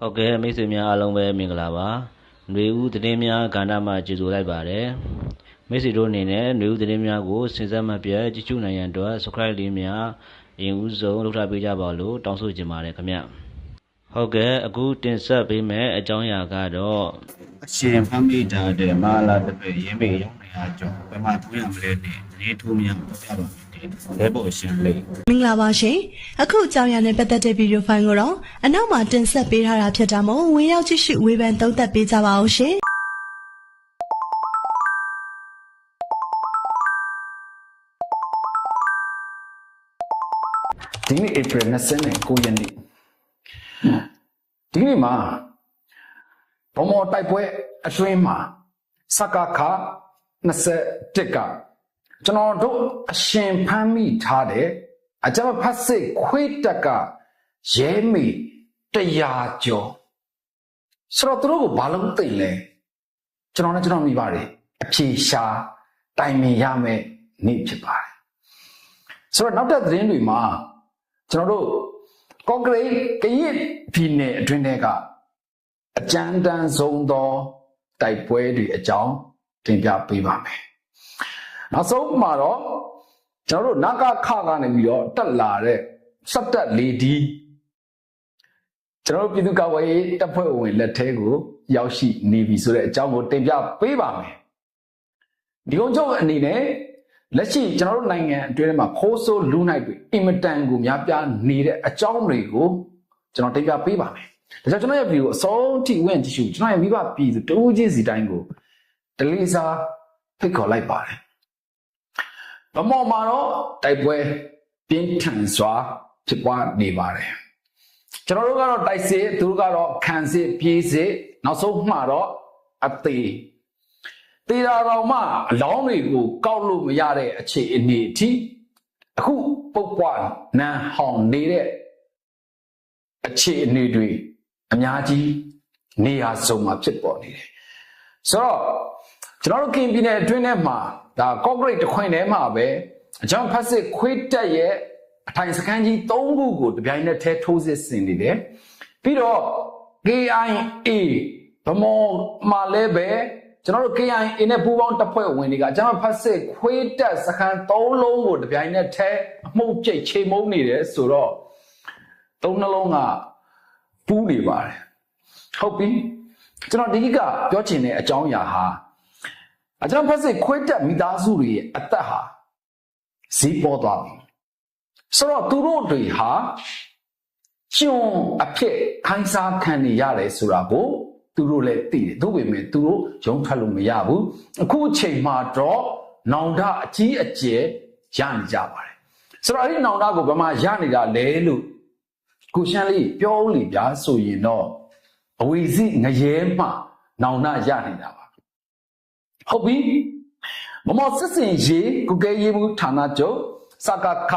ဟုတ်ကဲ့မိတ်ဆွေများအားလုံးပဲမင်္ဂလာပါຫນွေဦးသတင်းများကဏ္ဍမှာကြိုဆိုလိုက်ပါတယ်မိတ်ဆွေတို့အနေနဲ့ຫນွေဦးသတင်းများကိုစဉ်ဆက်မပြတ်ကြည့်ရှုနိုင်ရန်အတွက် subscribe လေးများအရင်ဦးဆုံးလုပ်ထားပေးကြပါလို့တောင်းဆိုချင်ပါတယ်ခင်ဗျဟုတ်ကဲ့အခုတင်ဆက်ပေးမယ့်အကြောင်းအရာကတော့ အရှင်ဖမ်းမိတာတဲ့မဟာလာတစ်ပည့်ရင်းမေရောင်းနေရကြောင်းဘယ်မှာတွေ့ရမလဲနဲ့နေထိုးများပြပါ မယ်တဲ့ဘဲပေါ်ရှင်လေးမင်္ဂလာပါရှင်အခုအကြောင်းအရာနဲ့ပတ်သက်တဲ့ဗီဒီယိုဖိုင်ကိုတော့အနောက်မှာတင်ဆက်ပေးထားတာဖြစ်တာမို့ဝင်ရောက်ကြည့်ရှုဝေဖန်သုံးသပ်ပေးကြပါဦးရှင်ဒီနေ့ April 29ရက်နေ့ဒီနေ့မှာဘမော်တိုက်ပွဲအတွင်းမှာစကခ21က ကျွန်တော်တို့အရှင်ဖမ်းမိထားတဲ့အကြမ်းဖတ်စစ်ခွေးတက်ကရဲမေတရားကျော်ဆိုတော့သူတို့ကိုဘာလို့သိလဲကျွန်တော်နဲ့ကျွန်တော်မိပါတယ်အဖြေရှာတိုင်ပင်ရမယ်နေ့ဖြစ်ပါတယ်ဆိုတော့နောက်တဲ့သတင်းတွေမှာကျွန်တော်တို့ကော့ဂရိတ်ကရစ်ပြည်နယ်အတွင်းထဲကအကြမ်းတမ်းဆုံးသောတိုက်ပွဲတွေအကြောင်းတင်ပြပေးပါမယ်။ နောက်ဆုံးမှာတော့ကျွန်တော်တို့နဂခကနေပြီးတော့တက်လာတဲ့စက်တက်လေဒီကျွန်တော်တို့ပြည်သူ့ကာကွယ်ရေးတပ်ဖွဲ့ဝင်လက်ထဲကိုရောက်ရှိနေပြီဆိုတဲ့အကြောင်းကိုတင်ပြပေးပါမယ်။ဒီကုန်းချုပ်အနေနဲ့လက်ရှိကျွန်တော်တို့နိုင်ငံအတွင်းမှာခိုးဆိုးလူနိုင်တွေအင်မတန်ကိုများပြားနေတဲ့အကြောင်းတွေကိုကျွန်တော်တင်ပြပေးပါမယ်။ဒါကြောင့်ကျွန်တော်ရဲ့ဗီဒီယိုအဆုံးထိဝင်ကြည့်ရှုကျွန်တော်ရဲ့မိဘပြည်သူတဦးချင်းစီတိုင်းကိုတလေးစားဖိတ်ခေါ်လိုက်ပါတယ်။ ဗမော်မှာတော့တိုက်ပွဲပြင်းထန်စွာဖြစ်ပွားနေပါတယ်။ကျွန်တော်တို့ကတော့တိုက်စစ်သူတို့ကတော့ခံစစ်ပြေးစစ်နောက်ဆုံးမှတော့အသေးတေတာတော်မှအလောင်းတွေကိုကောက်လို့မရတဲ့အခြေအနေအထိအခုပုတ်ပွားနန်းဟောင်နေတဲ့အခြေအနေတွေအများကြီးနေရာစုံမှာဖြစ်ပေါ်နေတယ်ဆိုတော့ ကျွန်တော်တို့ကင်ပြည်နယ်အတွင်းထဲမှာဒါကော့ဂရိတ်တစ်ခွင်ထဲမှာပဲအကြောင်းဖတ်စစ်ခွေးတက်ရဲ့အထိုင်စခန်းကြီး၃ခုကိုတပြိုင်နက်တည်းထိုးစစ်ဆင်နေတယ်ပြီးတော့ KIA ဗမော်မှာလည်းပဲကျွန်တော်တို့ KIA နဲ့ပူးပေါင်းတပ်ဖွဲ့ဝင်တွေကကျွန်တော်ဖတ်စစ်ခွေးတက်စခန်း၃လုံးကိုတပြိုင်နက်တည်းအမှုတ်ကျိတ်ချိန်မုံနေတယ်ဆိုတော့သုံးနှလုံးကပူးနေပါတယ်ဟုတ်ပြီကျွန်တော်ဒီကပြောချင်တဲ့အကြောင်းအရာဟာ အကျွန်တော်ဖတ်စစ်ခွေးတက်မိသားစုတွေရဲ့အသက်ဟာဈေးပေါ်သွားပြီဆိုတော့သူတို့တွေဟာကျွန်အဖြစ်ခိုင်းစားခံနေရတယ်ဆိုတာကိုသူတို့လည်းသိတယ်သို့ပေမဲ့သူတို့ရုံထွက်လို့မရဘူးအခုအချိန်မှာတော့နောင်တအကြီးအကျယ်ရနေကြပါတယ်ဆိုတော့အဲ့ဒီနောင်တကိုဘယ်မှာရနေတာလဲလို့ကိုရှမ်းလေးပြောဦးလေဗျာဆိုရင်တော့အဝီစီငရဲမှနောင်တရနေတာပါ ဟုတ်ပြီမမောစစ်စင်ရေးကုကဲရေးမှုဌာနချုပ်စကခ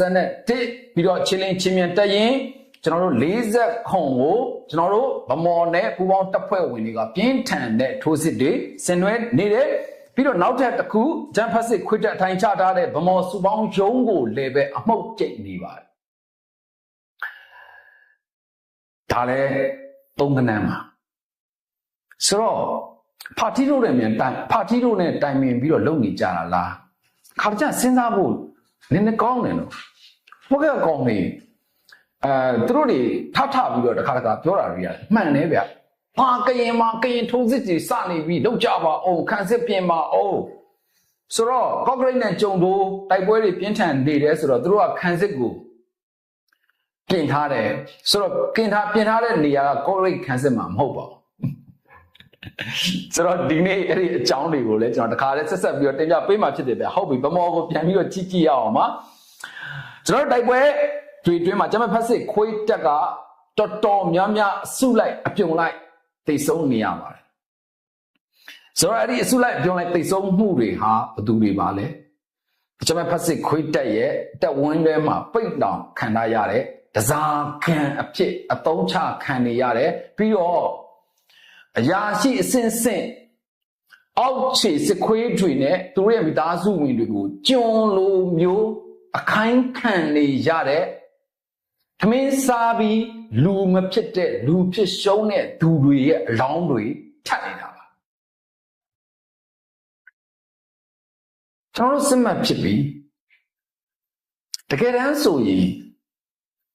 21ပြီးတော့ချင်းလင်းချင်းမြန်တက်ရင်ကျွန်တော်တို့40ခွန်ကိုကျွန်တော်တို့ဗမော်နဲ့ပူပေါင်းတပ်ဖွဲ့ဝင်တွေကပြင်းထန်တဲ့ထိုးစစ်တွေဆင်နွှဲနေတယ်ပြီးတော့နောက်ထပ်တစ်ခုဂျမ်ဖတ်စစ်ခွေတက်အထိုင်ချထားတဲ့ဗမော်စုပေါင်းရုံးကိုလည်းပဲအမှုတ်ကျိတ်နေပါတယ်ဒါလည်းသုံးကနန်းမှာဆိုတော့ ပါတီတို့နဲ့မြန်တိုင်ပါတီတို့နဲ့တိုင်ပင်ပြီးတော့လုပ်နေကြတာလားခါကြစဉ်းစားဖို့နည်းနည်းကောင်းတယ်နော်ဘုကကောင်းနေအဲသူတို့တွေထထပြီးတော့တစ်ခါတစ်ခါပြောတာတွေကမှန်တယ်ဗျဟာကရင်မှာကရင်ထိုးစစ်ကြီးစနေပြီလောက်ကြပါအောင်ခန်းစစ်ပြင်ပါအောင်ဆိုတော့ကော့ဂရိတ်နဲ့ကြုံတို့တိုက်ပွဲတွေပြင်းထန်နေတယ်ဆိုတော့သူတို့ကခန်းစစ်ကိုပြင်ထားတယ်ဆိုတော့ပြင်ထားပြင်ထားတဲ့နေရာကကော့ဂရိတ်ခန်းစစ်မှာမဟုတ်ပါဘူး ဆိုတော့ဒီနေ့အဲ့ဒီအကြောင်းတွေကိုလည်းကျွန်တော်တခါလဲဆက်ဆက်ပြီးတော့တင်ပြပေးမှဖြစ်တယ်ဗျဟုတ်ပြီဗမောကိုပြန်ပြီးတော့ကြည့်ကြည့်ရအောင်ပါကျွန်တော်တို့တိုက်ပွဲတွေတွင်းမှာကျမဖက်စစ်ခွေးတက်ကတော်တော်များများအစုလိုက်အပြုံလိုက်တိတ်ဆုံးနေရပါတယ်ဆိုတော့အဲ့ဒီအစုလိုက်အပြုံလိုက်တိတ်ဆုံးမှုတွေဟာဘယ်သူတွေပါလဲကျမဖက်စစ်ခွေးတက်ရဲ့တက်ဝင်းထဲမှာပိတ်တောင်ခံထားရတဲ့တစားခံအဖြစ်အတုံးချခံနေရတယ်ပြီးတော့ အရာရှိအစင်စင်အောက်ခြေစစ်ခွေးတွေနဲ့သူတို့ရဲ့မိသားစုဝင်တွေကိုကျွန်းလိုမျိုးအခိုင်းခံနေရတဲ့သမင်းစားပြီးလူမဖြစ်တဲ့လူဖြစ်ရှုံးတဲ့သူတွေရဲ့အလောင်းတွေထပ်နေတာပါကျွန်တော်တို့စစ်မှတ်ဖြစ်ပြီတကယ်တမ်းဆိုရင်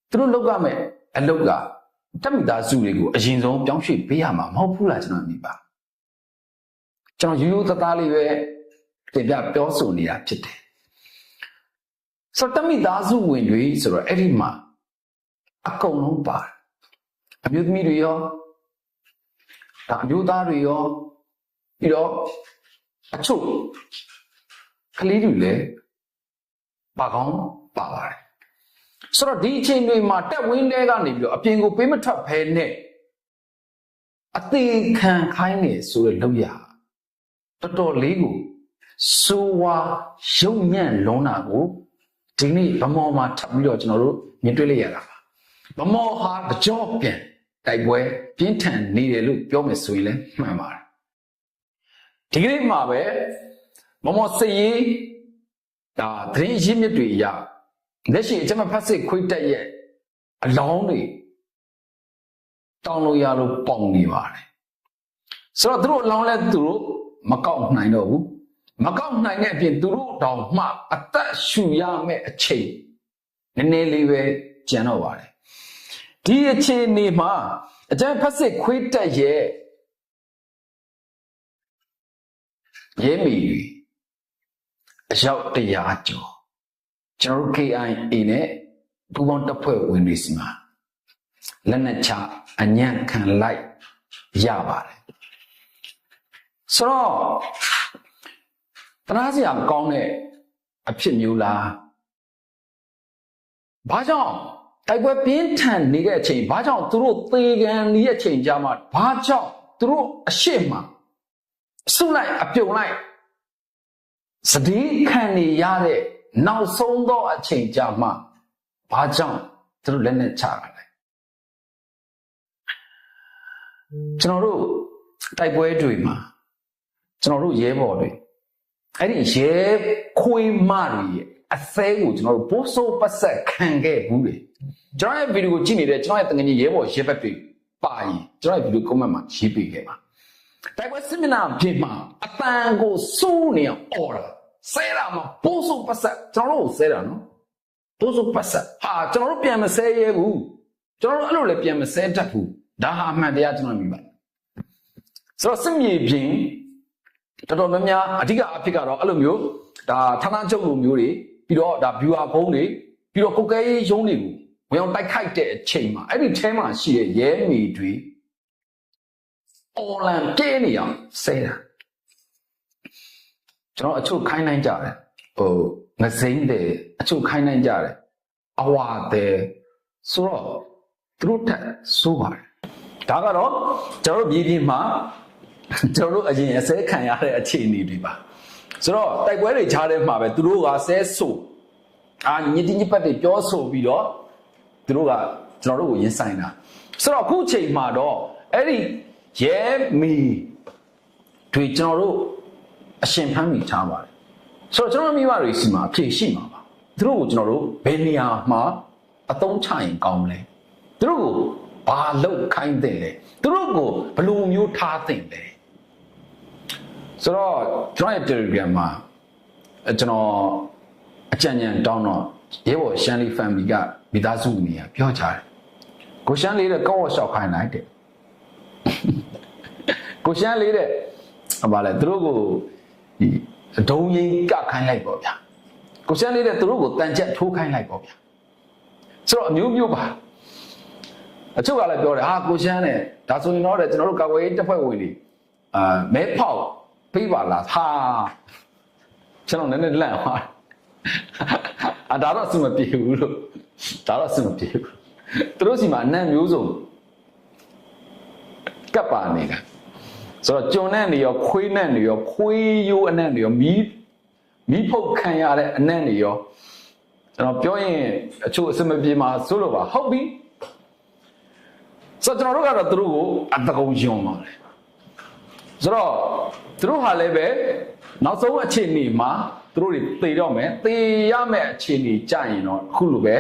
သူတို့လောက်ကမဲ့အလောက်က တက်မိသားစုတွေကိုအရင်ဆုံးပြောင်းရွှေ့ပေးရမှာမဟုတ်ဘူးလားကျွန်တော်မြင်ပါကျွန်တော်ရိုးရိုးသားသားလေးပဲတင်ပြပြောဆိုနေတာဖြစ်တယ်ဆိုတော့တက်မိသားစုဝင်တွေဆိုတော့အဲ့ဒီမှာအကုန်လုံးပါတယ်အမျိုးသမီးတွေရောဒါအမျိုးသားတွေရောပြီးတော့အချို့ကလေးတွေလည်းပါကောင်းပါပါတယ် ဆိုတော့ဒီအချိန်တွေမှာတက်ဝင်းတဲကနေပြီးတော့အပြင်ကိုပေးမထွက်ဖဲနဲ့အသေးခံခိုင်းနေဆိုတဲ့လောက်ရတော်တော်လေးကိုစိုးဝါရုံညံ့လွန်းတာကိုဒီနေ့ဗမော်မှာထပ်ပြီးတော့ကျွန်တော်တို့မြင်တွေ့လိုက်ရတာပါဗမော်ဟာကြောပြန်တိုက်ပွဲပြင်းထန်နေတယ်လို့ပြောမယ်ဆိုရင်လည်းမှန်ပါတယ်ဒီကနေ့မှာပဲဗမော်စည်ရေးဒါသတင်းရင်းမြစ်တွေအရ လက်ရှိအကြမ်းဖက်စစ်ခွေးတက်ရဲ့အလောင်းတွေတောင်းလို့ရလို့ပေါင်နေပါတယ်ဆိုတော့သူတို့အလောင်းလဲသူတို့မကောက်နိုင်တော့ဘူးမကောက်နိုင်တဲ့အပြင်သူတို့တောင်မှအသက်ရှူရမယ့်အချိန်နည်းနည်းလေးပဲကျန်တော့ပါတယ်ဒီအချိန်နေမှာအကြမ်းဖက်စစ်ခွေးတက်ရဲ့ရဲမီတွေအယောက်တရာကျော် ကျွန်တော်တို့ KIA နဲ့ပူးပေါင်းတပ်ဖွဲ့ဝင်တွေစီမှာလက်နက်ချအညံ့ခံလိုက်ရပါတယ်ဆိုတော့တနာစရာကောင်းတဲ့အဖြစ်မျိုးလားဘာကြောင့်တိုက်ပွဲပြင်းထန်နေတဲ့အချိန်ဘာကြောင့်သူတို့သေကန်နေတဲ့အချိန်ကြမှာဘာကြောင့်သူတို့အရှိမဆုလိုက်အပြုံလိုက်စတိခံနေရတဲ့ နောက်ဆုံးသောအချိန်ကြမှာဘာကြောင့်သူတို့လက်နဲ့ချတာလဲကျွန်တော်တို့တိုက်ပွဲတွေမှာကျွန်တော်တို့ရဲဘော်တွေအဲ့ဒီရဲခွေးမတွေရဲ့အသဲကိုကျွန်တော်တို့ပိုးစိုးပတ်ဆက်ခံခဲ့ဘူးလေကျွန်တော်ရဲ့ဗီဒီယိုကိုကြည့်နေတဲ့ကျွန်တော်ရဲ့တငယ်ချင်းရဲဘော်ရဲဘက်တွေပါရင်ကျွန်တော်ရဲ့ဗီဒီယိုကွန်မန့်မှာရေးပေးခဲ့ပါတိုက်ပွဲစစ်မျက်နှာပြင်မှာအတန်ကိုစိုးနေအောင်អော်တာ ဆဲတာမှာပိုးစိုးပတ်ဆက်ကျွန်တော်တို့ကိုဆဲတာနော်ပိုးစိုးပတ်ဆက်ဟာကျွန်တော်တို့ပြန်မဆဲရဲဘူးကျွန်တော်တို့အဲ့လိုလည်းပြန်မဆဲတတ်ဘူးဒါဟာအမှန်တရားကျွန်တော်မြင်ပါဆိုတော့စစ်မြေပြင်တော်တော်များများအဓိကအဖြစ်ကတော့အဲ့လိုမျိုးဒါဌာနချုပ်လိုမျိုးတွေပြီးတော့ဒါ viewer ဖုန်းတွေပြီးတော့ကိုကဲရေးရုံးတွေကိုဝင်အောင်တိုက်ခိုက်တဲ့အချိန်မှာအဲ့ဒီထဲမှာရှိတဲ့ရဲမီတွေအော်လန်ပြင်းနေအောင်ဆဲတာ ကျွန်တော်အချုပ်ခိုင်းနိုင်ကြတယ်ဟိုငစိမ့်တယ်အချုပ်ခိုင်းနိုင်ကြတယ်အဝါတယ်ဆိုတော့သူတို့ထက်စိုးပါတယ်ဒါကတော့ကျွန်တော်တို့ပြည်ပြည်မှာကျွန်တော်တို့အရင်အစဲခံရတဲ့အခြေအနေတွေပါဆိုတော့တိုက်ပွဲတွေခြားတဲ့မှာပဲသူတို့ကဆဲဆိုအာညစ်တိညစ်ပတ်တွေပြောဆိုပြီးတော့သူတို့ကကျွန်တော်တို့ကိုရင်ဆိုင်တာဆိုတော့အခုချိန်မှာတော့အဲ့ဒီရဲမီတွေကျွန်တော်တို့ အရှင်ဖမ်းမိထားပါတယ်ဆိုတော့ကျွန်တော်မိဘတွေစီမှာအဖြေရှိမှာပါသူတို့ကိုကျွန်တော်တို့ဘယ်နေရာမှာအသုံးချရင်ကောင်းမလဲသူတို့ကိုဘာလုပ်ခိုင်းတဲ့လဲသူတို့ကိုဘယ်လိုမျိုးထားတဲ့လဲဆိုတော့ကျွန်တော်ရဲ့ Telegram မှာအဲကျွန်တော်အကြံဉာဏ်တောင်းတော့ရဲဘော်ရှမ်းလေး family ကမိသားစုနေရပြောကြတယ်ကိုရှမ်းလေးတဲ့ကောက်ဝရှောက်ခိုင်းလိုက်တယ်ကိုရှမ်းလေးတဲ့ဘာလဲသူတို့ကို ဒီဒုံရင်ကခိုင်းလိုက်ပေါ့ဗျာကိုရှမ်းလေးတဲ့သူတို့ကိုတန်ချက်ထိုးခိုင်းလိုက်ပေါ့ဗျာဆိုတော့အမျိုးမျိုးပါအချုပ်ကလည်းပြောတယ်ဟာကိုရှမ်းနဲ့ဒါဆိုရင်တော့တဲ့ကျွန်တော်တို့ကာကွယ်ရေးတပ်ဖွဲ့ဝင်တွေအာမဲဖောက်ပေးပါလားဟာကျွန်တော်နည်းနည်းလန့်သွားအာဒါတော့အဆင်မပြေဘူးလို့ဒါတော့အဆင်မပြေဘူးသူတို့စီမှာအနံ့မျိုးစုံကပ်ပါနေတာ ဆိုတော့ကျွန်နဲ့နေရောခွေးနဲ့နေရောခွေးရိုးအနံ့တွေရောမီးမီးဖုတ်ခံရတဲ့အနံ့တွေရောကျွန်တော်ပြောရင်အချို့အဆင်မပြေမှာဆိုလို့ပါဟုတ်ပြီဆိုတော့ကျွန်တော်တို့ကတော့သူတို့ကိုအတကုံယွံပါတယ်ဆိုတော့သူတို့ဟာလည်းပဲနောက်ဆုံးအခြေအနေမှာသူတို့တွေသေတော့မယ်သေရမယ့်အခြေအနေကြရင်တော့အခုလိုပဲ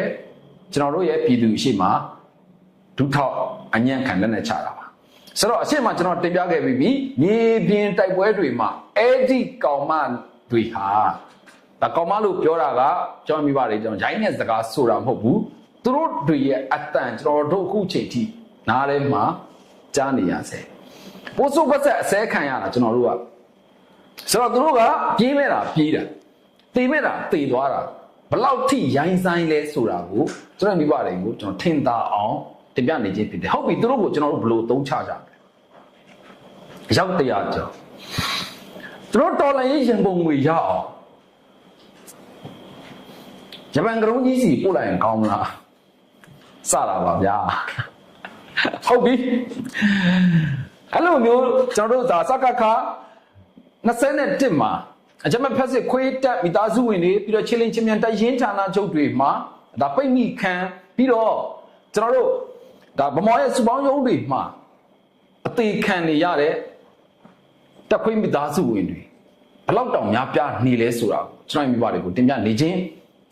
ကျွန်တော်တို့ရဲ့ပြည်သူအရှိမဒုထောက်အညံ့ခံလက်နဲ့ချတာပါ ဆိုတော့အရှိမကျွန်တော်တင်ပြခဲ့ပြီးပြီမြေပြင်တိုက်ပွဲတွေမှာအဲ့ဒီကောင်မတွေဟာဒါကောင်မလို့ပြောတာကကျွန်တော်မိပါတယ်ကျွန်တော်ရိုင်းတဲ့စကားဆိုတာမဟုတ်ဘူးသူတို့တွေရဲ့အတန်ကျွန်တော်တို့အခုချိန်ထိနားထဲမှာကြားနေရစေပိုးစုပ်ပတ်ဆက်အစဲခံရတာကျွန်တော်တို့ကဆိုတော့သူတို့ကပြေးမဲ့တာပြေးတာတည်မဲ့တာတည်သွားတာဘလောက်ထိရိုင်းဆိုင်လဲဆိုတာကိုကျွန်တော်မိပါတယ်ကိုကျွန်တော်ထင်သာအောင် တင်ပြနေခြင်းဖြစ်တယ်ဟုတ်ပြီသူတို့ကိုကျွန်တော်တို့ဘယ်လိုသုံးချကြမလဲရောက်တရားကြောင့်သူတို့တော်လိုင်းရင်ပုံငွေရအောင်ဂျပန်ကရုံးကြီးစီပို့လိုက်ရင်ကောင်းမလားစတာပါဗျာဟုတ်ပြီအဲ့လိုမျိုးကျွန်တော်တို့ဒါစကခ21မှာအကြမ်းဖက်စစ်ခွေးတက်မိသားစုဝင်တွေပြီးတော့ချင်းလင်းချင်းမြန်တိုက်ရင်ဌာနချုပ်တွေမှာဒါပိတ်မိခံပြီးတော့ကျွန်တော်တို့ ဒါဗမော်ရဲ့စုပေါင်းရုံးတွေမှာအသေးခံနေရတဲ့တက်ခွေးမိသားစုဝင်တွေဘလောက်တောင်များပြားနေလဲဆိုတာကိုကျွန်တော်မိဘတွေကိုတင်ပြနေခြင်း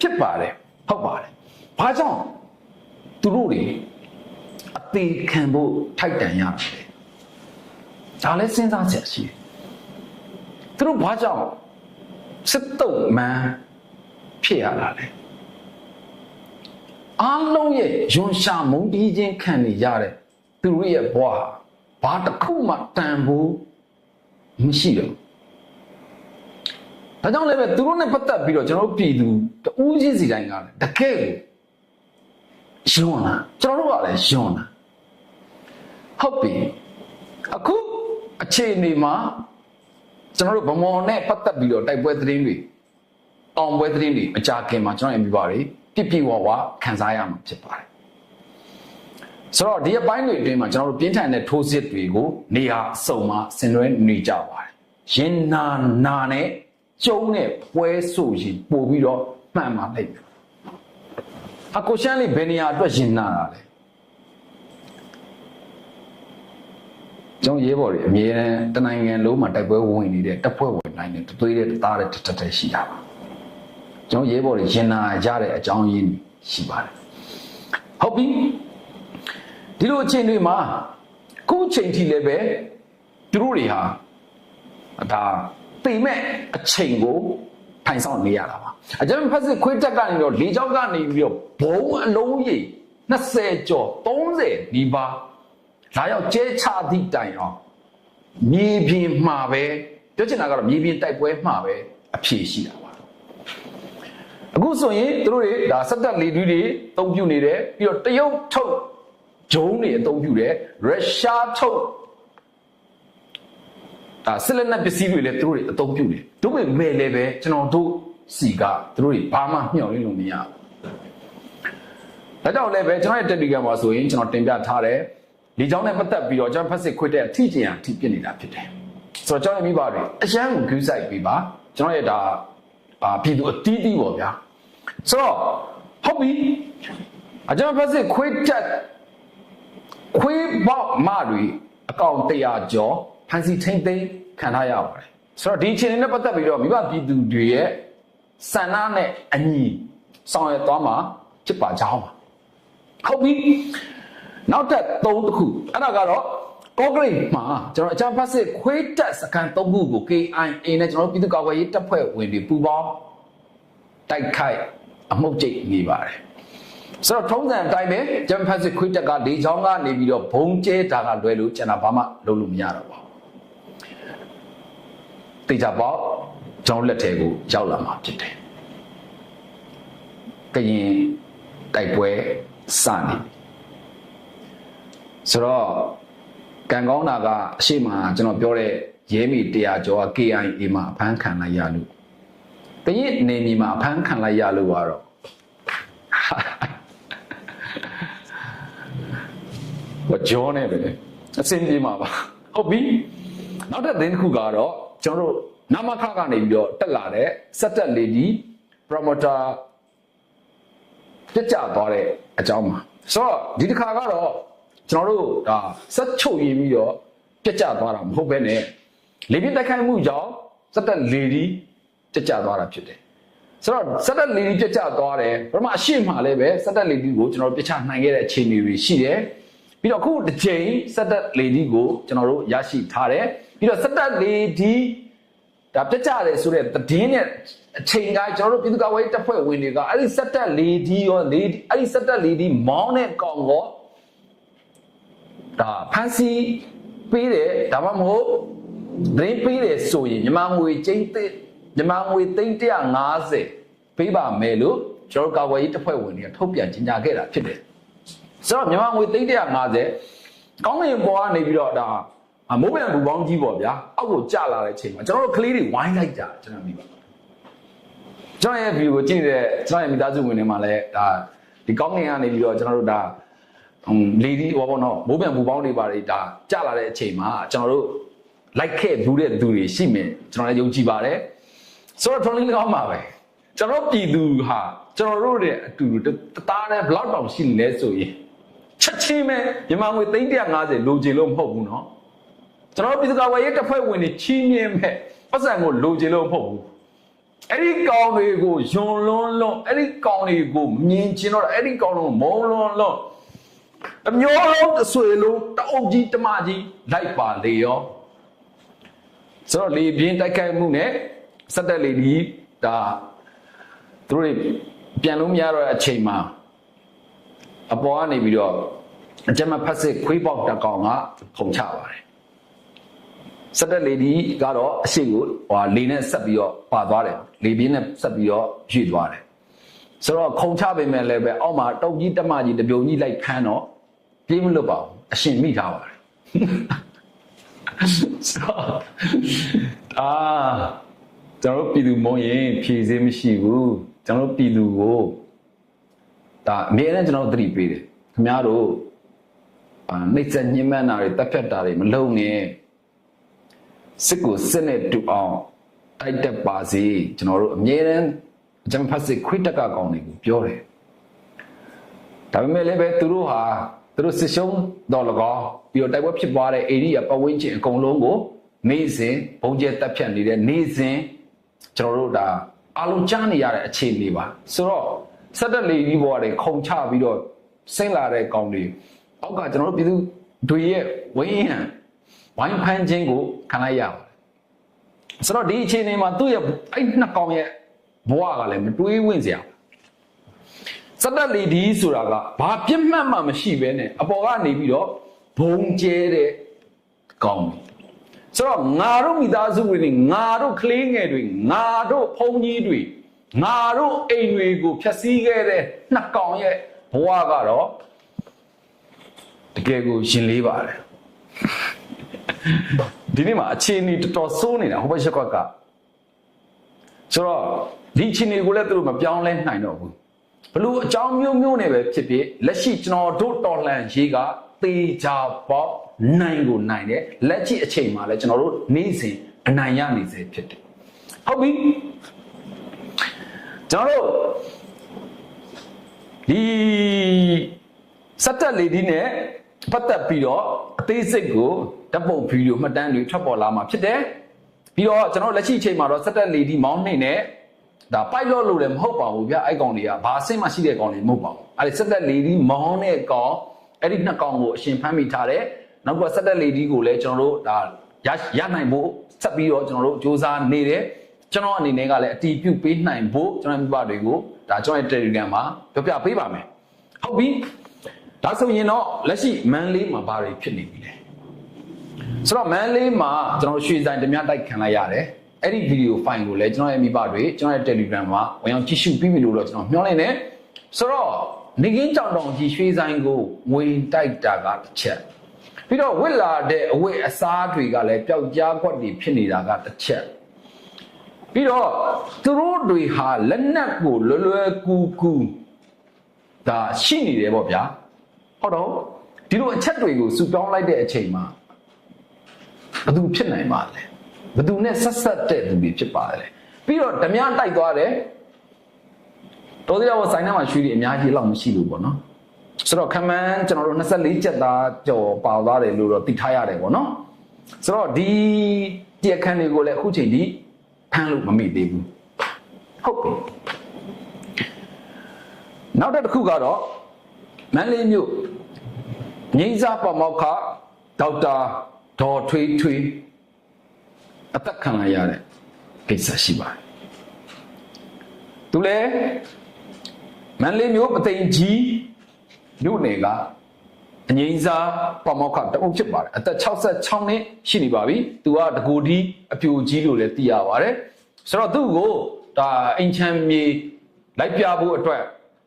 ဖြစ်ပါတယ်ဟုတ်ပါတယ်ဘာကြောင့်သူတို့တွေအသေးခံဖို့ထိုက်တန်ရတယ်ဒါလည်းစဉ်းစားချက်ရှိတယ်သူတို့ဘာကြောင့်စစ်တုံးမှန်းဖြစ်ရတာလဲ အားလုံးရဲ့ယွန်ရှာမုန်းတီးခြင်းခံနေရတဲ့သူတို့ရဲ့ဘဝဟာဘာတစ်ခုမှတန်ဖို့မရှိတော့ဒါကြောင့်လည်းပဲသူတို့နဲ့ပတ်သက်ပြီးတော့ကျွန်တော်တို့ပြည်သူတူးချင်းစီတိုင်းကလည်းတကယ်ကိုယွန်လာကျွန်တော်တို့ကလည်းယွန်လာဟုတ်ပြီအခုအခြေအနေမှာကျွန်တော်တို့ဗမော်နဲ့ပတ်သက်ပြီးတော့တိုက်ပွဲသတင်းတွေအောင်ပွဲသတင်းတွေအကြခင်မှာကျွန်တော်အမိပါတွေ ပြပြဝဝခန်းစားရမှာဖြစ်ပါတယ်ဆိုတော့ဒီအပိုင်းတွေအတွင်းမှာကျွန်တော်တို့ပြင်းထန်တဲ့ထိုးစစ်တွေကိုနေရာအစုံမှာဆင်နွှဲနေကြပါတယ်ရင်နာနာနဲ့ကျုံနဲ့ပွဲဆိုရင်ပို့ပြီးတော့မှန်ပါလိမ့်မယ်အကိုရှမ်းလေးဘယ်နေရာအတွက်ရင်နာတာလဲကျွန်တော်ရေးပေါ်တွေအမြဲတမ်းတနိုင်ငံလုံးမှာတိုက်ပွဲဝင်နေတဲ့တပ်ဖွဲ့ဝင်တိုင်းနဲ့တသွေးတဲ့တသားတဲ့တတတဲ့ရှိတာပါ ကျွန်တော်ရေးပေါ်တွေရင်နာကြတဲ့အကြောင်းရင်းရှိပါတယ်ဟုတ်ပြီဒီလိုအချိန်တွေမှာခုအချိန်ထိလည်းပဲသူတို့တွေဟာဒါတိမ်မဲ့အချိန်ကိုထိုင်ဆောင်နေရတာပါအကြမ်းဖက်စစ်ခွေးတက်ကနေတော့လေကြောင်းကနေပြီးတော့ဘုံအလုံးကြီး20ကျော်30နီးပါးလာရောက်ကျဲချသည့်တိုင်အောင်မြေပြင်မှာပဲပြောချင်တာကတော့မြေပြင်တိုက်ပွဲမှာပဲအဖြေရှိတာပါ အခုဆိုရင်သူတို့တွေဒါစက်တက်လေတူးတွေအသုံးပြုနေတယ်ပြီးတော့တရုတ်ထုတ်ဂျုံတွေအသုံးပြုတယ်ရုရှားထုတ်ဒါဆစ်လက်နက်ပစ္စည်းတွေလည်းသူတို့တွေအသုံးပြုတယ်တို့ပေမဲ့လည်းပဲကျွန်တော်တို့စီကသူတို့တွေဘာမှမျှော်လင့်လို့မရဘူးဒါကြောင့်လည်းပဲကျွန်တော်ရဲ့ Telegram မှာဆိုရင်ကျွန်တော်တင်ပြထားတယ်ဒီကြောင့်နဲ့ပတ်သက်ပြီးတော့ကျွန်တော်ဖက်စစ်ခွတ်တဲ့အထီးကျန်အထီးပြနေတာဖြစ်တယ်ဆိုတော့ကျွန်တော်မိဘတွေအရန်ကို view site ပေးပါကျွန်တော်ရဲ့ဒါ အာပြည်သူအတီးတီးပေါ့ဗျာဆိုတော့ဟုတ်ပြီအကျွန်တော်ဖက်စစ်ခွတ်တက်ခွေးပေါက်မတွေအကောင့်100ကျော်ဖန်စီထိမ့်သိမ်းခံထားရပါတယ်ဆိုတော့ဒီအချိန်နဲ့ပတ်သက်ပြီးတော့မိဘပြည်သူတွေရဲ့ဆန္ဒနဲ့အညီဆောင်ရွက်သွားမှာဖြစ်ပါကြောင်းပါဟုတ်ပြီနောက်ထပ်၃ခုအဲ့ဒါကတော့ ကော့ဂရိတ်မှာကျွန်တော်အချမ်းဖတ်စစ်ခွေးတက်စကန်၃ခုကို KIA နဲ့ကျွန်တော်တို့ပြည်သူ့ကာကွယ်ရေးတပ်ဖွဲ့ဝင်တွေပူးပေါင်းတိုက်ခိုက်အမှုတ်ကျိတ်နေပါတယ်ဆိုတော့ထုံးစံအတိုင်းပဲဂျမ်ဖတ်စစ်ခွေးတက်ကလေချောင်းကနေပြီးတော့ဘုံကျဲတာကလွယ်လို့ကျွန်တော်ဘာမှလုပ်လို့မရတော့ပါဘူးတေချာပေါက်ကျွန်တော်လက်ထဲကိုရောက်လာမှာဖြစ်တယ်ကရင်တိုက်ပွဲစနေဆိုတော့ ကံကောင်းတာကအရှိမကျွန်တော်ပြောတဲ့ရဲမီတရားကျော်က KIA မှာအဖမ်းခံလိုက်ရလို့တရင်နေမီမှာအဖမ်းခံလိုက်ရလို့ကတော့ဘာကြောနဲ့ပဲအစင်းပြေးမှာပါဟုတ်ပြီနောက်တစ်သင်းတစ်ခုကတော့ကျွန်တော်တို့နမခကနေပြီးတော့တက်လာတဲ့စက်တက်လေဒီ promoter ပြစ်ကြသွားတဲ့အကြောင်းပါဆိုတော့ဒီတစ်ခါကတော့ ကျွန်တော်တို့ဒါဆက်ချုပ်ရင်းပြီးတော့ပြစ်ကြသွားတာမဟုတ်ဘဲနဲ့လေပြစ်တိုက်ခိုက်မှုကြောင့်စက်တက်လေဒီပြစ်ကြသွားတာဖြစ်တယ်ဆိုတော့စက်တက်လေဒီပြစ်ကြသွားတယ်ပထမအရှိမှလည်းပဲစက်တက်လေဒီကိုကျွန်တော်ပြစ်ချနိုင်ခဲ့တဲ့အခြေအနေတွေရှိတယ်ပြီးတော့အခုတစ်ချိန်စက်တက်လေဒီကိုကျွန်တော်တို့ရရှိထားတယ်ပြီးတော့စက်တက်လေဒီဒါပြတ်ကြတယ်ဆိုတဲ့သတင်းနဲ့အချိန်ကကျွန်တော်တို့ပြည်သူ့ကာကွယ်ရေးတပ်ဖွဲ့ဝင်တွေကအဲ့ဒီစက်တက်လေဒီရောလေဒီအဲ့ဒီစက်တက်လေဒီမောင်းတဲ့ကောင်ကော ဒါဖန်စီပေးတယ်ဒါမှမဟုတ်သတင်းပေးတယ်ဆိုရင်မြန်မာငွေကျင်းသိမြန်မာငွေသိန်း150ပေးပါမယ်လို့ကျွန်တော်တို့ကာကွယ်ရေးတပ်ဖွဲ့ဝင်တွေကထုတ်ပြန်ကြေညာခဲ့တာဖြစ်တယ်ဆိုတော့မြန်မာငွေသိန်း150ကောင်းကင်ပေါ်ကနေပြီးတော့ဒါအမိုးပန်ဘူပေါင်းကြီးပေါ့ဗျာအောက်ကိုကျလာတဲ့အချိန်မှာကျွန်တော်တို့ကလေးတွေဝိုင်းလိုက်ကြကျွန်တော်မြင်ပါကျွန်တော်ရဲ့ဗီဒီယိုကိုကြည့်နေတဲ့ကျွန်တော်ရဲ့မိသားစုဝင်တွေမှာလည်းဒါဒီကောင်းကင်ကနေပြီးတော့ကျွန်တော်တို့ဒါဟွန်း လေဒီဟောပေါ့နော်မိုးပြန်ပူပေါင်းနေပါလေဒါကြလာတဲ့အချိန်မှာကျွန်တော်တို့လိုက်ခဲ့ဘူးတဲ့သူတွေရှိမယ်ကျွန်တော်လည်းယုံကြည်ပါတယ်ဆိုတော့ trolling ကောင်းပါပဲကျွန်တော်ပြည်သူဟာကျွန်တော်တို့တဲ့အတူတူတသားနဲ့ဘလောက်တောင်ရှိနေလဲဆိုရင်ချက်ချင်းပဲမြန်မာငွေ350လိုချင်လို့မဟုတ်ဘူးနော်ကျွန်တော်ပြည်သူ့ကာကွယ်ရေးတပ်ဖွဲ့ဝင်တွေချီးမြှင့်မဲ့ပတ်စံကိုလိုချင်လို့မဟုတ်ဘူးအဲ့ဒီကောင်တွေကိုယွန်လွန်းလွန်းအဲ့ဒီကောင်တွေကိုမြင်ချင်တော့အဲ့ဒီကောင်တွေကိုမုံလွန်းလွန်း အမျိုးလုံးတစ်ဆွေလုံးတအုပ်ကြီးတမကြီးလိုက်ပါလေရောဆိုတော့လေပြင်းတိုက်ခိုက်မှုနဲ့စက်တက်လေဒီဒါသူတို့တွေပြန်လို့မရတော့တဲ့အချိန်မှာအပေါ်ကနေပြီးတော့အကြမ်းမဖက်စစ်ခွေးပေါက်တကောင်ကခုံချပါတယ်စက်တက်လေဒီကတော့အရှိကိုဟိုလေနဲ့ဆက်ပြီးတော့ပါသွားတယ်လေပြင်းနဲ့ဆက်ပြီးတော့ရွေ့သွားတယ်ဆိုတော့ခုံချပေမဲ့လည်းပဲအောက်မှာတုတ်ကြီးတက်မကြီးတပြုံကြီးလိုက်ဖမ်းတော့ ပြေးမလွတ်ပါဘူးအရှင်မိထားပါတယ်ဆိုတော့အာကျွန်တော်တို့ပြည်သူမုံရင်ဖြည့်စည်းမရှိဘူးကျွန်တော်တို့ပြည်သူကိုဒါအမြဲတမ်းကျွန်တော်တို့သတိပေးတယ်ခင်ဗျားတို့အာနှိမ့်ဆက်ညှဉ်းပန်းတာတွေတပ်ဖြတ်တာတွေမလုပ်နဲ့စစ်ကိုစစ်နဲ့တူအောင်တိုက်တက်ပါစေကျွန်တော်တို့အမြဲတမ်းအကြံဖတ်စစ်ခွေးတက်ကကောင်းတွေကိုပြောတယ်ဒါပေမဲ့လည်းပဲသူတို့ဟာ သူတို့စစ်ရှုံးတော့လကောပြီးတော့တိုက်ပွဲဖြစ်ပွားတဲ့ area ပတ်ဝန်းကျင်အကုန်လုံးကိုနေ့စဉ်ဘုံကျဲတပ်ဖြတ်နေတဲ့နေ့စဉ်ကျွန်တော်တို့ဒါအလုံးကြားနေရတဲ့အခြေအနေပါဆိုတော့စက်တက်လေကြီးဘောတွေခုံချပြီးတော့ဆင်းလာတဲ့ကောင်တွေအောက်ကကျွန်တော်တို့ပြည်သူတွေရဲ့ဝင်းဟန်ဝိုင်းဖမ်းခြင်းကိုခံလိုက်ရပါတယ်ဆိုတော့ဒီအခြေအနေမှာသူ့ရဲ့အဲ့နှစ်ကောင်ရဲ့ဘဝကလည်းမတွေးဝင်စရာ စက်တက်လေဒီဆိုတာကဘာပြစ်မှတ်မှမရှိဘဲနဲ့အပေါ်ကနေပြီးတော့ဘုံကျဲတဲ့ကောင်တွေဆိုတော့ငါတို့မိသားစုဝင်တွေငါတို့ကလေးငယ်တွေငါတို့ဖုန်ကြီးတွေငါတို့အိမ်တွေကိုဖျက်ဆီးခဲ့တဲ့နှစ်ကောင်ရဲ့ဘဝကတော့တကယ်ကိုရှင်လေးပါတယ်ဒီနေ့မှာအခြေအနေတော်တော်ဆိုးနေတာဟိုဘက်ရက်ကွက်ကဆိုတော့ဒီအခြေအနေကိုလည်းသူတို့မပြောင်းလဲနိုင်တော့ဘူး ဘလို့အကြောင်းမျိုးမျိုးနဲ့ပဲဖြစ်ဖြစ်လက်ရှိကျွန်တော်တို့တော်လှန်ရေးကတေချာပေါနိုင်ကိုနိုင်တယ်လက်ရှိအချိန်မှာလည်းကျွန်တော်တို့နေ့စဉ်အနိုင်ရနေစေဖြစ်တယ်ဟုတ်ပြီကျွန်တော်တို့ဒီစက်တက်လေဒီနဲ့ပတ်သက်ပြီးတော့အသေးစိတ်ကိုဓာတ်ပုံဗီဒီယိုမှတ်တမ်းတွေထွက်ပေါ်လာမှာဖြစ်တယ်ပြီးတော့ကျွန်တော်လက်ရှိအချိန်မှာတော့စက်တက်လေဒီမောင်းနှိမ့်နဲ့ ဒါပိုက်လော့လို့လည်းမဟုတ်ပါဘူးဗျအဲ့ကောင်တွေကဘာအဆင့်မှရှိတဲ့ကောင်တွေမဟုတ်ပါဘူးအဲ့ဒီစက်တက်လေဒီမောင်းတဲ့ကောင်အဲ့ဒီနှစ်ကောင်ကိုအရှင်ဖမ်းမိထားတယ်နောက်ကစက်တက်လေဒီကိုလည်းကျွန်တော်တို့ဒါရရနိုင်ဖို့ဆက်ပြီးတော့ကျွန်တော်တို့စူးစမ်းနေတယ်ကျွန်တော်အနေနဲ့ကလည်းအတီးပြုတ်ပေးနိုင်ဖို့ကျွန်တော်မိဘတွေကိုဒါကျွန်တော်ရဲ့ Telegram မှာပြောပြပေးပါမယ်ဟုတ်ပြီဒါဆိုရင်တော့လက်ရှိမန်လေးမှာဘာတွေဖြစ်နေပြီလဲဆိုတော့မန်လေးမှာကျွန်တော်ရွှေဆိုင်ဓမြတိုက်ခံလိုက်ရတယ် အဲ့ဒီဗီဒီယိုဖိုင်ကိုလည်းကျွန်တော်ရဲ့မိဘတွေကျွန်တော်ရဲ့ Telegram မှာဝင်အောင်ကြည့်ရှုပြီးပြီလို့တော့ကျွန်တော်မျှော်လင့်တယ်ဆိုတော့နေကင်းကြောင်တောင်ကြီးရွှေဆိုင်ကိုငွေတိုက်တာကတစ်ချက်ပြီးတော့ဝစ်လာတဲ့အဝတ်အစားတွေကလည်းပျောက်ကြားခွက်တွေဖြစ်နေတာကတစ်ချက်ပြီးတော့သူတို့တွေဟာလက်နက်ကိုလွယ်လွယ်ကူကူဒါရှိနေတယ်ပေါ့ဗျာဟုတ်တော့ဒီလိုအချက်တွေကိုစုတောင်းလိုက်တဲ့အချိန်မှာဘယ်သူဖြစ်နိုင်ပါလဲ ဘယ်သူနဲ့ဆက်ဆက်တဲ့သူတွေဖြစ်ပါလဲပြီးတော့ဓမြတိုက်သွားတယ်တော်သေးတော့ဆိုင်ထဲမှာရွှေတွေအများကြီးလောက်မရှိဘူးပေါ့နော်ဆိုတော့ခမန်းကျွန်တော်တို့24ချက်သားကြော်ပါသွားတယ်လို့တော့သိထားရတယ်ပေါ့နော်ဆိုတော့ဒီကြက်ခန်းတွေကိုလည်းအခုချိန်ဒီဖမ်းလို့မမိသေးဘူးဟုတ်ပြီနောက်တစ်ခုကတော့မန္တလေးမြို့ငိမ့်စားပမောက္ခဒေါက်တာဒေါ်ထွေးထွေး အသက်ခံလိုက်ရတဲ့ကိစ္စရှိပါတယ်သူလည်းမန္တလေးမျိုးပသိမ်ကြီးမြို့နယ်ကအငိမ့်စားပမောက္ခတအုပ်ဖြစ်ပါတယ်အသက်66နှစ်ရှိနေပါပြီသူကတကူဒီအပြိုကြီးလို့လည်းသိရပါတယ်ဆိုတော့သူ့ကိုဒါအင်ချမ်းမြေလိုက်ပြဖို့အတွက်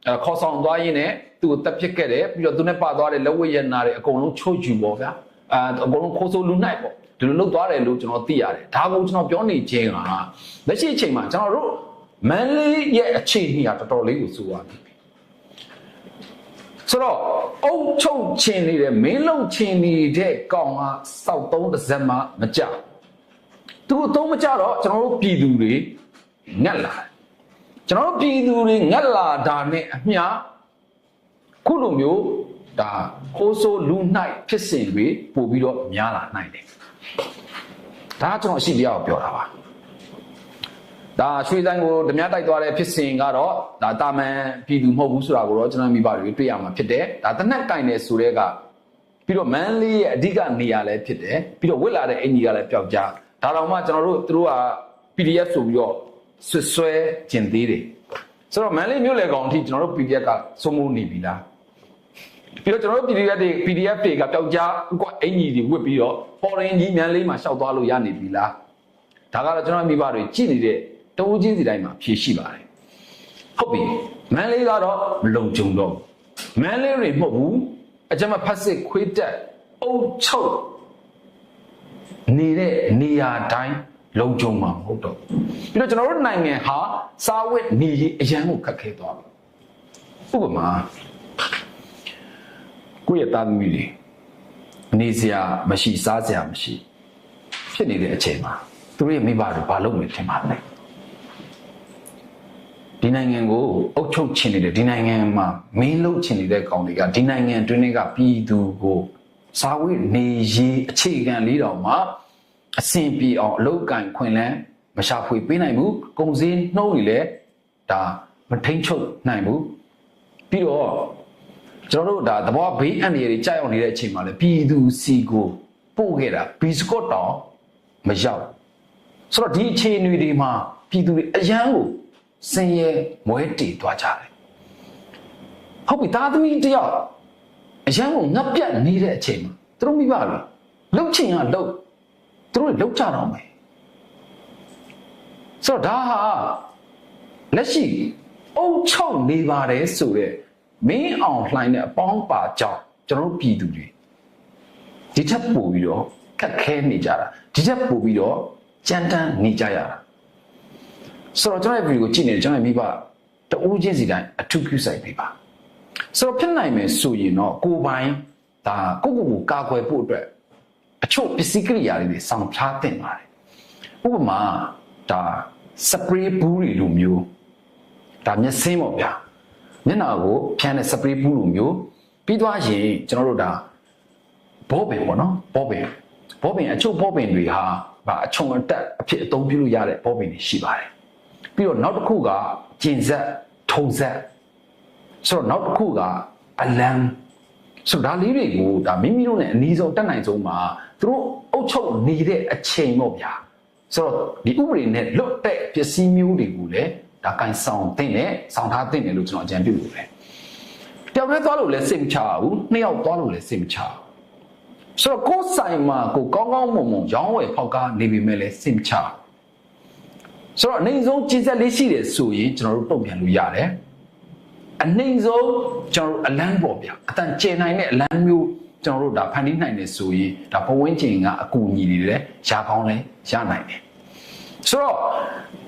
အဲခေါ်ဆောင်သွားရင်းနဲ့သူ့ကိုတက်ပစ်ခဲ့တယ်ပြီးတော့သူနဲ့ပါသွားတဲ့လက်ဝဲရနာတွေအကုန်လုံးချိုးယူပေါ့ဗျာအဲအကုန်လုံးခိုးဆိုးလူနိုင်ပေါ့ ဒီလိုလုပ်သွားတယ်လို့ကျွန်တော်သိရတယ်ဒါကိုကျွန်တော်ပြောနေခြင်းကလက်ရှိအချိန်မှာကျွန်တော်တို့မန်လေးရဲ့အခြေအနေကတော်တော်လေးကိုစိုးရတယ်ဆိုတော့အုပ်ချုပ်ခြင်းနေတဲ့မင်းလုံခြင်းနေတဲ့ကောင်ကစောက်သုံးတစ်စက်မှမကြသူတို့သုံးမကြတော့ကျွန်တော်တို့ပြည်သူတွေငတ်လာတယ်ကျွန်တော်တို့ပြည်သူတွေငတ်လာတာနဲ့အမျှခုလိုမျိုးဒါခိုးဆိုးလူနိုင်ဖြစ်စဉ်တွေပို့ပြီးတော့များလာနိုင်တယ် ဒါကကျွန်တော်အရှိတရားကိုပြောတာပါဒါရွှေဆိုင်ကိုဓမြတိုက်သွားတဲ့ဖြစ်စဉ်ကတော့ဒါတာမန်ပြည်သူမဟုတ်ဘူးဆိုတာကိုတော့ကျွန်တော်မိဘတွေတွေ့ရမှာဖြစ်တယ်ဒါတနက်ကင်တယ်ဆိုတဲ့ကပြီးတော့မန်လေးရဲ့အဓိကနေရာလည်းဖြစ်တယ်ပြီးတော့ဝစ်လာတဲ့အင်ကြီးကလည်းပျောက်ကြားဒါတော့မှကျွန်တော်တို့သူတို့က PDF ဆိုပြီးတော့ဆွဆွဲကျင်သေးတယ်ဆိုတော့မန်လေးမြို့လေကောင်အထိကျွန်တော်တို့ PDF ကစိုးမိုးနေပြီလား ပြီးတော့ကျွန်တော်တို့ PDF တွေ PDF တွေကပျောက်ကြားဥကအင်ကြီးတွေဝစ်ပြီးတော့ foreign ကြီးမန်လေးမှာရှောက်သွားလို့ရနေပြီလားဒါကတော့ကျွန်တော်မိဘတွေကြည့်နေတဲ့တဝူးချင်းစီတိုင်းမှာဖြေရှိပါတယ်ဟုတ်ပြီမန်လေးကတော့မလုံခြုံတော့မန်လေးတွေမဟုတ်ဘူးအကြမ်းမဖတ်စစ်ခွေးတက်အုပ်ချုပ်နေတဲ့နေရာတိုင်းလုံခြုံမှာမဟုတ်တော့ပြီးတော့ကျွန်တော်တို့နိုင်ငံဟာစာဝတ်နေရေးအရန်ကိုခက်ခဲသွားပြီဥပမာ ကိုယ့်ရဲ့သားသမီးတွေနေစရာမရှိစားစရာမရှိ ဖြစ်နေတဲ့အချိန်မှာသူတို့ရဲ့မိဘတွေဘာလုပ်နေထင်ပါလဲဒီနိုင်ငံကိုအုပ်ချုပ်ချင်နေတဲ့ဒီနိုင်ငံမှာမင်းလုပ်ချင်နေတဲ့ကောင်တွေကဒီနိုင်ငံတွင်းတွေကပြည်သူကိုစားဝတ်နေရေးအခြေခံလေးတောင်မှအဆင်ပြေအောင်အလုပ်ကံခွင့်လန်းမရှာဖွေပေးနိုင်ဘူးကုန်စည်နှုန်းတွေလည်းဒါမထိန်ချုပ်နိုင်ဘူးပြီးတော့ ကျွန်တော်တို့ဒါသဘောဘေးအန္တရာယ်တွေကြာရောက်နေတဲ့အချိန်မှာလည်းပြည်သူစီကိုပို့ခဲ့တာဘီစကော့တောင်မရောက်ဆိုတော့ဒီအခြေအနေတွေမှာပြည်သူတွေအရန်ကိုစင်ရဲမွဲတည်သွားကြတယ်ဟုတ်ပြီသားသမီးတယောက်အရန်ကိုငတ်ပြတ်နေတဲ့အချိန်မှာသူတို့မိဘတွေလှုပ်ချင်ရလှုပ်သူတို့လှုပ်ကြတော့မယ်ဆိုတော့ဒါဟာလက်ရှိအုံချုပ်နေပါတယ်ဆိုတဲ့ မင်းအောင်လှိုင်းတဲ့အပေါင်းပါကြောင့်ကျွန်တော်တို့ပြည်သူတွေဒီထက်ပိုပြီးတော့ခက်ခဲနေကြတာဒီထက်ပိုပြီးတော့ကြမ်းတမ်းနေကြရတာဆိုတော့ကျွန်တော်ရဲ့ဗီဒီယိုကိုကြည့်နေတယ်ကျွန်တော်ရဲ့မိဘတအိုးချင်းစီတိုင်းအထူးပြုဆိုင်ပေးပါဆိုတော့ဖြစ်နိုင်မယ်ဆိုရင်တော့ကိုယ်ပိုင်ဒါကိုယ့်ကိုယ်ကိုကာကွယ်ဖို့အတွက်အချို့ပစ္စည်းကိရိယာတွေတွေစောင့်ထားတင်ပါတယ်ဥပမာဒါစပရေးဘူးတွေလိုမျိုးဒါမျက်စင်းပေါ့ဗျာ မျက်နှာကိုဖြန်းတဲ့စပရေးဘူးလိုမျိုးပြီးသွားရင်ကျွန်တော်တို့ဒါဘောပင်ပေါ့နော်ဘောပင်ဘောပင်အချို့ဘောပင်တွေဟာဗာအချုံအတက်အဖြစ်အသုံးပြုလို့ရတဲ့ဘောပင်တွေရှိပါတယ်ပြီးတော့နောက်တစ်ခုကကျင်ဆက်ထုံဆက်ဆိုတော့နောက်တစ်ခုကအလံဆိုတော့ဒါလေးတွေကိုဒါမိမိတို့ ਨੇ အနည်းဆုံးတက်နိုင်ဆုံးမှာသူတို့အုပ်ချုပ်နေတဲ့အချိန်ပေါ့ဗျာဆိုတော့ဒီဥပဒေနဲ့လွတ်တဲ့ပစ္စည်းမျိုးတွေကိုလည်း ဒါကန်ဆောင်တဲ့နဲ့ဆောင်ထားတဲ့နဲ့လို့ကျွန်တော်အကြံပြုလို့ပဲတယောက်တည်းသွားလို့လည်းစိတ်မချဘူးနှစ်ယောက်သွားလို့လည်းစိတ်မချဘူးဆိုတော့ကိုယ်ဆိုင်မှာကိုကောင်းကောင်းမွန်မွန်ရောင်းဝယ်ဖောက်ကားနေပြီမဲ့လည်းစိတ်မချဆိုတော့အနေဆုံးကျဉ်ဆက်လေးရှိတယ်ဆိုရင်ကျွန်တော်တို့တုံ့ပြန်လို့ရတယ်အနေဆုံးကျွန်တော်တို့အလန်းပေါ်ဗျအတန်ကျင်နိုင်တဲ့အလန်းမျိုးကျွန်တော်တို့ဒါဖန်တီးနိုင်တယ်ဆိုရင်ဒါဘဝင်းကျင်ကအကူအညီတွေလည်းရှားကောင်းလဲရနိုင်တယ်ဆိုတော့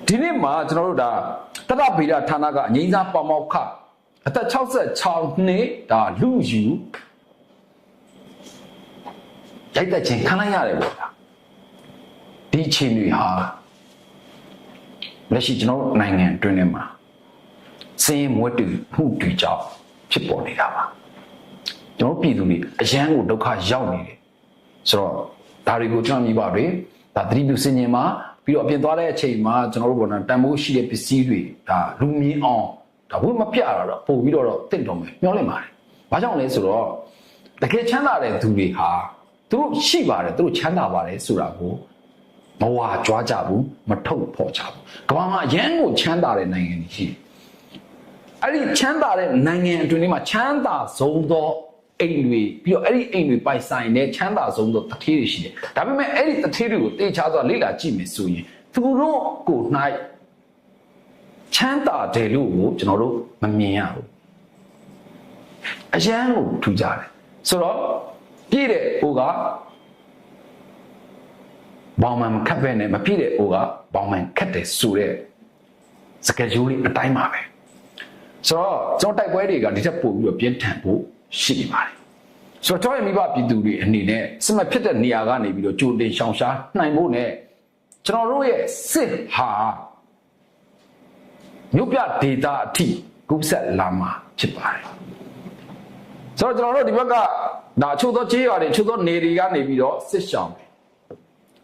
ဒီနေ့မှာကျွန်တော်တို့ဒါတတဗေဒဌာနကအငိမ့်စားပေါမောက်ခအသက်66နှစ်ဒါလူယူရိုက်တက်ခြင်းခံလိုက်ရတယ်ပေါ့ဗျာဒီအချိန်တွေဟာလက်ရှိကျွန်တော်တို့နိုင်ငံတွင်းထဲမှာစင်းရဲမွဲတူမှုတွေကြောင့်ဖြစ်ပေါ်နေတာပါကျွန်တော်ပြည်သူတွေအရန်ကိုဒုက္ခရောက်နေတယ်ဆိုတော့ဒါတွေကိုကျွန်တော်မြင်ပါတွေဒါသတိပြုစင်ញင်မှာ ပြီးတော့အပြင်သွားတဲ့အချိန်မှာကျွန်တော်တို့ဘောနော်တန်ဖိုးရှိတဲ့ပစ္စည်းတွေဒါလူမြင်အောင်ဒါဝိမပြတာတော့ပို့ပြီးတော့တင့်တော်မယ်မျောလင့်ပါတယ်ဘာကြောင့်လဲဆိုတော့တကယ်ချမ်းသာတဲ့သူတွေဟာသူတို့ရှိပါတယ်သူတို့ချမ်းသာပါတယ်ဆိုတာကိုမဝါကြွားကြဘူးမထုတ်ဖော်ကြဘူးကမ္ဘာမှာအရန်ကိုချမ်းသာတဲ့နိုင်ငံတွေရှိတယ်အဲ့ဒီချမ်းသာတဲ့နိုင်ငံအတွင်းမှာချမ်းသာဆုံးသော အိမ်တွေပြီးတော့အဲ့ဒီအိမ်တွေပိုင်ဆိုင်တဲ့ချမ်းသာဆုံးသောတထေးတွေရှိတယ်ဒါပေမဲ့အဲ့ဒီတထေးတွေကိုတေချာစွာလေ့လာကြည့်မယ်ဆိုရင်သူတို့ကို၌ချမ်းသာတယ်လို့ကိုကျွန်တော်တို့မမြင်ရဘူးအရန်ကိုထူကြတယ်ဆိုတော့ပြည့်တဲ့ဟိုကဘောင်မှန်ခတ်ပဲနဲ့မပြည့်တဲ့ဟိုကဘောင်မှန်ခတ်တယ်ဆိုတဲ့စကကြူးလေးအတိုင်းပါပဲဆိုတော့ကျွန်တော်တိုက်ပွဲတွေကဒီထက်ပိုပြီးတော့ပြင်းထန်ဖို့ ရှိနေပါတယ်ဆိုတော့ကျွန်တော်ရဲ့မိဘပြည်သူတွေအနေနဲ့စမဖြစ်တဲ့နေရာကနေပြီးတော့ကြိုတင်ရှောင်ရှားနိုင်ဖို့ ਨੇ ကျွန်တော်တို့ရဲ့စစ်ဟာမြို့ပြဒေတာအထိကူးဆက်လာမှာဖြစ်ပါတယ်ဆိုတော့ကျွန်တော်တို့ဒီဘက်ကဒါချို့သောကြေးရွာတွေချို့သောနေတွေကနေပြီးတော့စစ်ရှောင်တယ်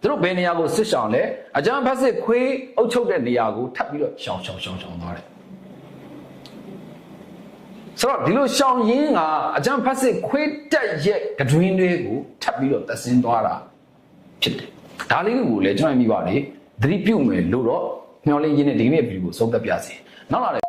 သူတို့ဘယ်နေရာကိုစစ်ရှောင်လဲအကြမ်းဖက်စစ်ခွေးအုပ်ချုပ်တဲ့နေရာကိုထပ်ပြီးတော့ရှောင်ရှောင်ရှောင်ရှောင်သွားတယ် ဆိုတော့ဒီလိုရှောင်ရင်းကအကြမ်းဖက်စစ်ခွေးတက်ရဲ့ကတွင်တွေကိုထပ်ပြီးတော့တက်ဆင်းသွားတာဖြစ်တယ်ဒါလေးကိုလည်းကျွန်တော်မိပါလေသတိပြုမယ်လို့တော့မျှော်လင့်ရင်းနဲ့ဒီနေ့ဗီဒီယိုကိုဆုံးသက်ပြစီနောက်လာတဲ့